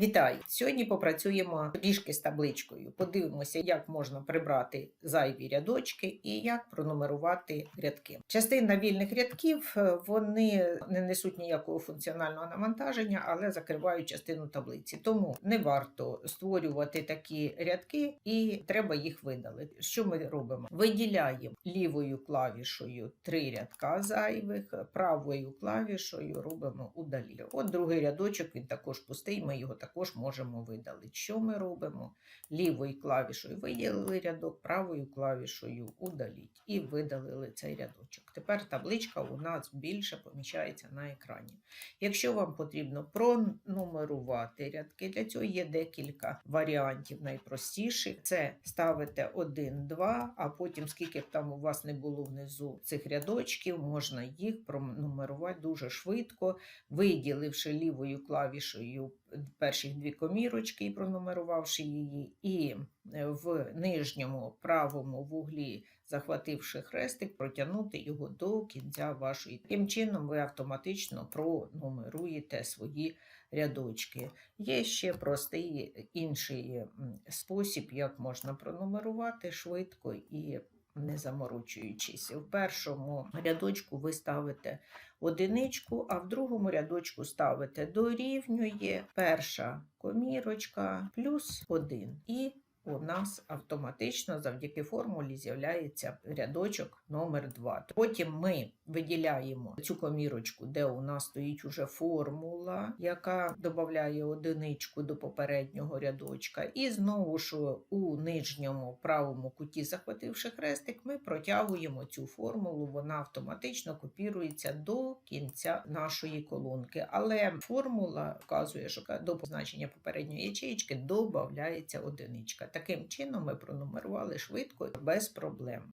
Вітаю! Сьогодні попрацюємо трішки з табличкою. Подивимося, як можна прибрати зайві рядочки і як пронумерувати рядки. Частина вільних рядків е, вони не несуть ніякого функціонального навантаження, але закривають частину таблиці. Тому не варто створювати такі рядки і треба їх видалити. Що ми робимо? Виділяємо лівою клавішою три рядка зайвих, правою клавішою робимо удалі. От другий рядочок він також пустий. Ми його також можемо видалити. Що ми робимо? Лівою клавішою виділили рядок, правою клавішою удаліть і видалили цей рядочок. Тепер табличка у нас більше поміщається на екрані. Якщо вам потрібно пронумерувати рядки, для цього є декілька варіантів найпростіших. Це ставите 1, 2, а потім, скільки б там у вас не було внизу цих рядочків, можна їх пронумерувати дуже швидко, виділивши лівою клавішею перші дві комірочки і пронумерувавши її, і е, в нижньому правому вуглі, захвативши хрестик, протягнути його до кінця вашої. Таким чином ви автоматично пронумеруєте свої рядочки. Є ще простий інший спосіб, як можна пронумерувати швидко і не заморочуючись. В першому рядочку ви ставите одиничку, а в другому рядочку ставите дорівнює перша комірочка плюс 1. І у нас автоматично завдяки формулі з'являється рядочок номер 2. Потім ми виділяємо цю комірочку, де у нас стоїть уже формула, яка додає одиничку до попереднього рядочка. І знову ж у нижньому правому куті, захвативши хрестик, ми протягуємо цю формулу, вона автоматично копірується до кінця нашої колонки. Але формула вказує, що до позначення попередньої ячеїчки додається одиничка. Таким чином ми пронумерували швидко без проблем.